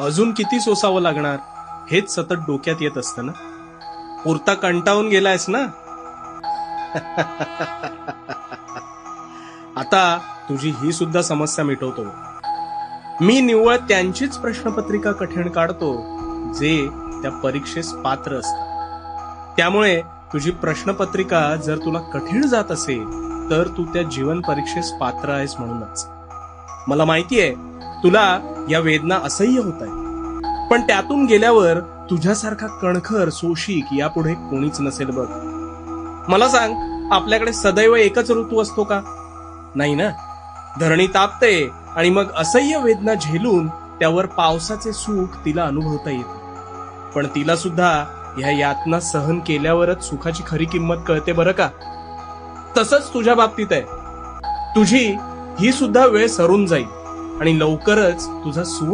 अजून किती सोसावं लागणार? हेच सतत डोक्यात येत असतं ना? पुरता कंटाळून गेलायस ना? आता तुझी ही सुद्धा समस्या मिटवतो. मी निव्वळ त्यांचीच प्रश्नपत्रिका कठीण काढतो जे त्या परीक्षेस पात्र असतात त्यामुळे तुझी प्रश्नपत्रिका जर तुला कठीण जात असेल तर तू त्या जीवन परीक्षेस पात्र आहेस म्हणूनच. मला माहितीये तुला या वेदना असह्य होत आहेत. पण त्यातून गेल्यावर तुझ्यासारखा कणखर सोशिक यापुढे कोणीच नसेल बघ. मला सांग आपल्याकडे सदैव एकच ऋतू असतो का? नाही ना? धरणी तापते आणि मग असह्य वेदना झेलून त्यावर पावसाचे सुख तिला अनुभवता येत. पण तिला सुद्धा ह्या यातना सहन केल्यावरच सुखाची खरी किंमत कळते बरं का? तसंच तुझ्या बाबतीत आहे. तुझी ही सुद्धा वेळ सरून जाईल. आणि लवकरच तुझा सुवर्ण